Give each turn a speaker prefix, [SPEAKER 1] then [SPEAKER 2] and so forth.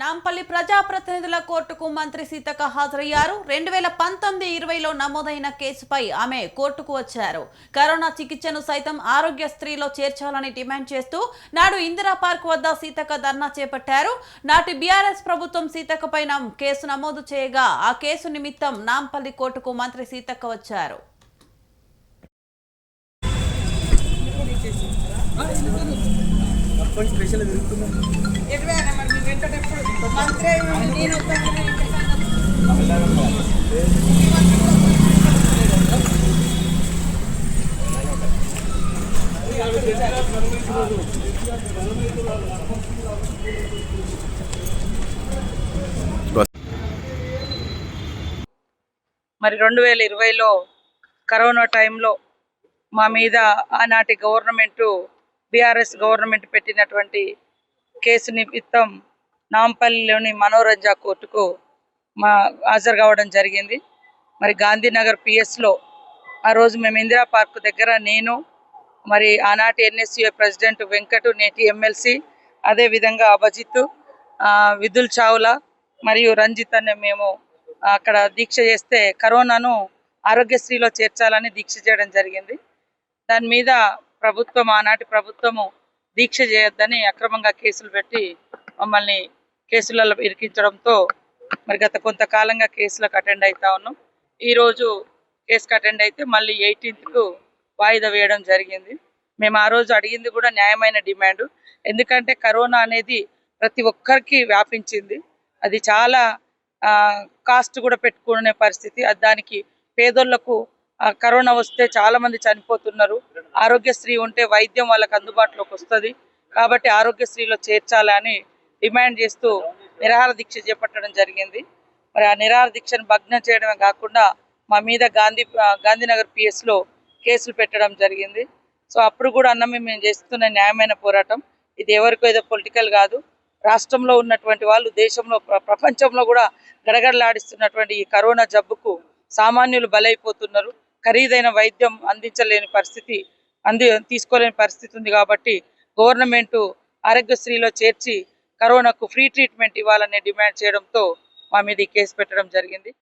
[SPEAKER 1] నాంపల్లి ప్రజాప్రతినిధుల కోర్టుకు మంత్రి సీతక్క హాజరయ్యారు. రెండు వేల పంతొమ్మిది ఇరవైలో నమోదైన కేసుపై ఆమె కోర్టుకు వచ్చారు. కరోనా చికిత్సను సైతం ఆరోగ్య స్త్రీలో చేర్చాలని డిమాండ్ చేస్తూ నాడు ఇందిరా పార్క్ వద్ద సీతక్క ధర్నా చేపట్టారు. నాటి బీఆర్ఎస్ ప్రభుత్వం సీతక్క పైన కేసు నమోదు చేయగా ఆ కేసు నిమిత్తం నాంపల్లి కోర్టుకు మంత్రి సీతక్క వచ్చారు.
[SPEAKER 2] కొంచెం
[SPEAKER 3] మంత్రి నేను మరి రెండు వేల ఇరవైలో కరోనా టైంలో మా మీద ఆనాటి గవర్నమెంటు బీఆర్ఎస్ గవర్నమెంట్ పెట్టినటువంటి కేసు నిమిత్తం నాంపల్లిలోని మనోరంజ కోర్టుకు మా హాజరు కావడం జరిగింది. మరి గాంధీనగర్ పిఎస్లో ఆ రోజు మేము ఇందిరా పార్క్ దగ్గర నేను మరి ఆనాటి ఎన్ఎస్యుఏ ప్రెసిడెంట్ వెంకటు నేటి ఎమ్మెల్సీ అదేవిధంగా అభజిత్ విదుల్ చావ్లా మరియు రంజిత్ అనే మేము అక్కడ దీక్ష చేస్తే కరోనాను ఆరోగ్యశ్రీలో చేర్చాలని దీక్ష చేయడం జరిగింది. దాని మీద ప్రభుత్వం ఆనాటి ప్రభుత్వము దీక్ష చేయొద్దని అక్రమంగా కేసులు పెట్టి మమ్మల్ని కేసులలో ఇరికించడంతో మరి గత కొంతకాలంగా కేసులకు అటెండ్ అవుతా ఉన్నాం. ఈరోజు కేసుకు అటెండ్ అయితే మళ్ళీ ఎయిటీన్త్కు వాయిదా వేయడం జరిగింది. మేము ఆ రోజు అడిగింది కూడా న్యాయమైన డిమాండ్. ఎందుకంటే కరోనా అనేది ప్రతి ఒక్కరికి వ్యాపించింది. అది చాలా కాస్ట్ కూడా పెట్టుకునే పరిస్థితి. అది దానికి పేదోళ్ళకు కరోనా వస్తే చాలామంది చనిపోతున్నారు. ఆరోగ్యశ్రీ ఉంటే వైద్యం వాళ్ళకి అందుబాటులోకి వస్తుంది. కాబట్టి ఆరోగ్యశ్రీలో చేర్చాలని డిమాండ్ చేస్తూ నిరాహార దీక్ష చేపట్టడం జరిగింది. మరి ఆ నిరాహార దీక్షను భగ్నం చేయడమే కాకుండా మా మీద గాంధీ గాంధీనగర్ పిఎస్లో కేసులు పెట్టడం జరిగింది. సో అప్పుడు కూడా అన్నమే మేము చేస్తున్న న్యాయమైన పోరాటం. ఇది ఎవరికో ఏదో పొలిటికల్ కాదు. రాష్ట్రంలో ఉన్నటువంటి వాళ్ళు దేశంలో ప్ర- ప్రపంచంలో కూడా గడగడలాడిస్తున్నటువంటి ఈ కరోనా జబ్బుకు సామాన్యులు బలైపోతున్నారు. ఖరీదైన వైద్యం అందించలేని పరిస్థితి అంది తీసుకోలేని పరిస్థితి ఉంది కాబట్టి గవర్నమెంట్ ఆరోగ్యశ్రీలో చేర్చి కరోనాకు ఫ్రీ ట్రీట్మెంట్ ఇవ్వాలనే డిమాండ్ చేయడంతో మా మీద ఈ కేసు పెట్టడం జరిగింది.